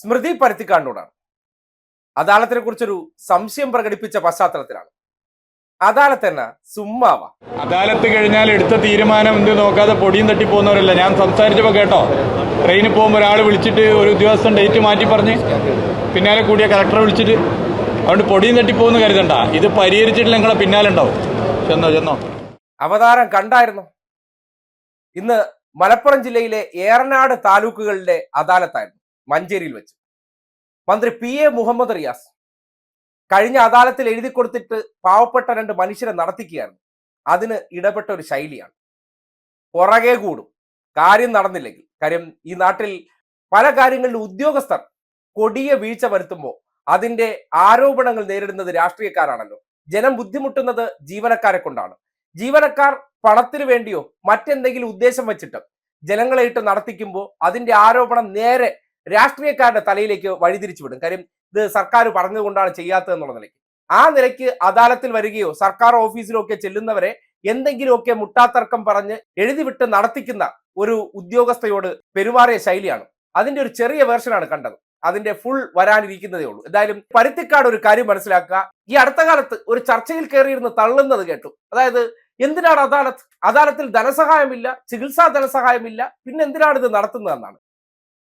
സ്മൃതി പരുത്തിക്കാടിനോടാണ് അദാലത്തിനെ കുറിച്ചൊരു സംശയം പ്രകടിപ്പിച്ച പശ്ചാത്തലത്തിലാണ്. അദാലത്ത് എന്നാ സുമ്മാവ. അദാലത്ത് കഴിഞ്ഞാൽ എടുത്ത തീരുമാനം എന്ത് നോക്കാതെ പൊടിയും തട്ടി പോകുന്നവരല്ല. ഞാൻ സംസാരിച്ചപ്പോൾ കേട്ടോ ട്രെയിനിൽ പോകുമ്പോൾ ഒരാൾ വിളിച്ചിട്ട് ഒരു ഉദ്യോഗസ്ഥൻ ഡേറ്റ് മാറ്റി പറഞ്ഞ് പിന്നാലെ കൂടിയ കലക്ടറെ വിളിച്ചിട്ട് അതുകൊണ്ട് പൊടിയും തട്ടി പോകുന്നു കരുതണ്ട. ഇത് പരിഹരിച്ചിട്ടില്ല നിങ്ങളെ പിന്നാലെ ഉണ്ടാവും. ചെന്നോ ചെന്നോ. അവതാരം കണ്ടായിരുന്നു? ഇന്ന് മലപ്പുറം ജില്ലയിലെ ഏറനാട് താലൂക്കുകളിലെ അദാലത്തായിരുന്നു. മഞ്ചേരിയിൽ വെച്ച്. മന്ത്രി പി എ മുഹമ്മദ് റിയാസ് കഴിഞ്ഞ അദാലത്തിൽ എഴുതി കൊടുത്തിട്ട് പാവപ്പെട്ട രണ്ട് മനുഷ്യരെ നടത്തിക്കുകയാണ്. അതിന് ഇടപെട്ട ഒരു ശൈലിയാണ്. പുറകെ കൂടും. കാര്യം നടന്നില്ലെങ്കിൽ. കാര്യം ഈ നാട്ടിൽ പല കാര്യങ്ങളിലും ഉദ്യോഗസ്ഥർ കൊടിയ വീഴ്ച വരുത്തുമ്പോൾ അതിന്റെ ആരോപണങ്ങൾ നേരിടുന്നത് രാഷ്ട്രീയക്കാരാണല്ലോ. ജനം ബുദ്ധിമുട്ടുന്നത് ജീവനക്കാരെ കൊണ്ടാണ്. ജീവനക്കാർ പണത്തിന് വേണ്ടിയോ മറ്റെന്തെങ്കിലും ഉദ്ദേശം വെച്ചിട്ട് ജനങ്ങളെ ഇട്ട് നടത്തിക്കുമ്പോൾ അതിന്റെ ആരോപണം നേരെ രാഷ്ട്രീയക്കാരുടെ തലയിലേക്ക് വഴിതിരിച്ചു വിടും. കാര്യം ഇത് സർക്കാർ പറഞ്ഞുകൊണ്ടാണ് ചെയ്യാത്തത് എന്നുള്ള നിലയ്ക്ക്. ആ നിലയ്ക്ക് അദാലത്തിൽ വരികയോ സർക്കാർ ഓഫീസിലോ ഒക്കെ ചെല്ലുന്നവരെ എന്തെങ്കിലുമൊക്കെ മുട്ടാത്തർക്കം പറഞ്ഞ് എഴുതിവിട്ട് നടത്തിക്കുന്ന ഒരു ഉദ്യോഗസ്ഥയോട് പെരുമാറിയ ശൈലിയാണ്. അതിന്റെ ഒരു ചെറിയ വേർഷനാണ് കണ്ടത്. അതിന്റെ ഫുൾ വരാനിരിക്കുന്നതേ ഉള്ളൂ. എന്തായാലും പരുത്തിക്കാട് ഒരു കാര്യം മനസ്സിലാക്കുക. ഈ അടുത്ത കാലത്ത് ഒരു ചർച്ചയിൽ കയറിയിരുന്ന് തള്ളുന്നത് കേട്ടു. അതായത് എന്തിനാണ് അദാലത്ത്? അദാലത്തിൽ ധനസഹായമില്ല ചികിത്സാ ധനസഹായമില്ല പിന്നെ എന്തിനാണ് ഇത് നടത്തുന്നതെന്നാണ്.